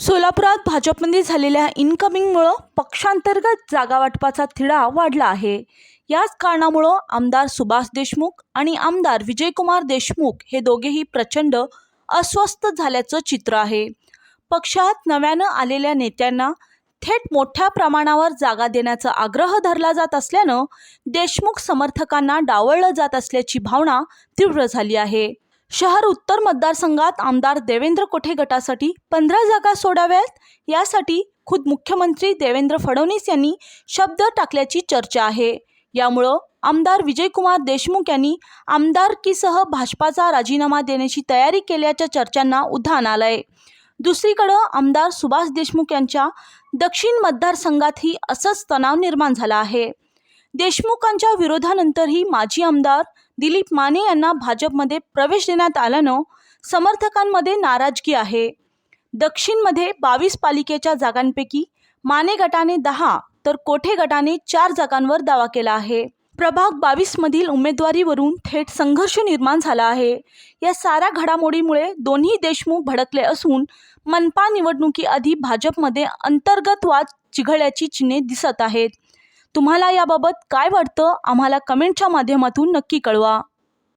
सोलापुरात भाजपमध्ये झालेल्या इन्कमिंगमुळं पक्षांतर्गत जागावाटपाचा तिढा वाढला आहे. याच कारणामुळं आमदार सुभाष देशमुख आणि आमदार विजयकुमार देशमुख हे दोघेही प्रचंड अस्वस्थ झाल्याचं चित्र आहे. पक्षात नव्यानं आलेल्या नेत्यांना थेट मोठ्या प्रमाणावर जागा देण्याचा आग्रह धरला जात असल्यानं देशमुख समर्थकांना डावळलं जात असल्याची भावना तीव्र झाली आहे. शहर उत्तर मतदारसंघात आमदार देवेंद्र कोठे गटासाठी पंधरा जागा सोडाव्यात? यासाठी खुद मुख्यमंत्री देवेंद्र फडणवीस यांनी शब्द टाकल्याची चर्चा आहे. यामुळं आमदार विजयकुमार देशमुख यांनी आमदारकीसह भाजपाचा राजीनामा देण्याची तयारी केल्याच्या चर्चांना उधाण आलंय. दुसरीकडं आमदार सुभाष देशमुख यांच्या दक्षिण मतदारसंघातही असंच तणाव निर्माण झाला आहे. देशमुखांच्या विरोधानंतरही माजी आमदार दिलीप माने यांना भाजपमध्ये प्रवेश देण्यात आल्यानं समर्थकांमध्ये नाराजगी आहे. दक्षिणमध्ये बावीस पालिकेच्या जागांपैकी माने गटाने दहा तर कोठे गटाने चार जागांवर दावा केला आहे. प्रभाग बावीसमधील उमेदवारीवरून थेट संघर्ष निर्माण झाला आहे. या साऱ्या घडामोडीमुळे दोन्ही देशमुख भडकले असून मनपा निवडणुकीआधी भाजपमध्ये अंतर्गत वाद चिघळल्याची चिन्हे दिसत आहेत. तुम्हाला याबाबत काय वाटतं? आम्हाला कमेंटच्या माध्यमातून नक्की कळवा.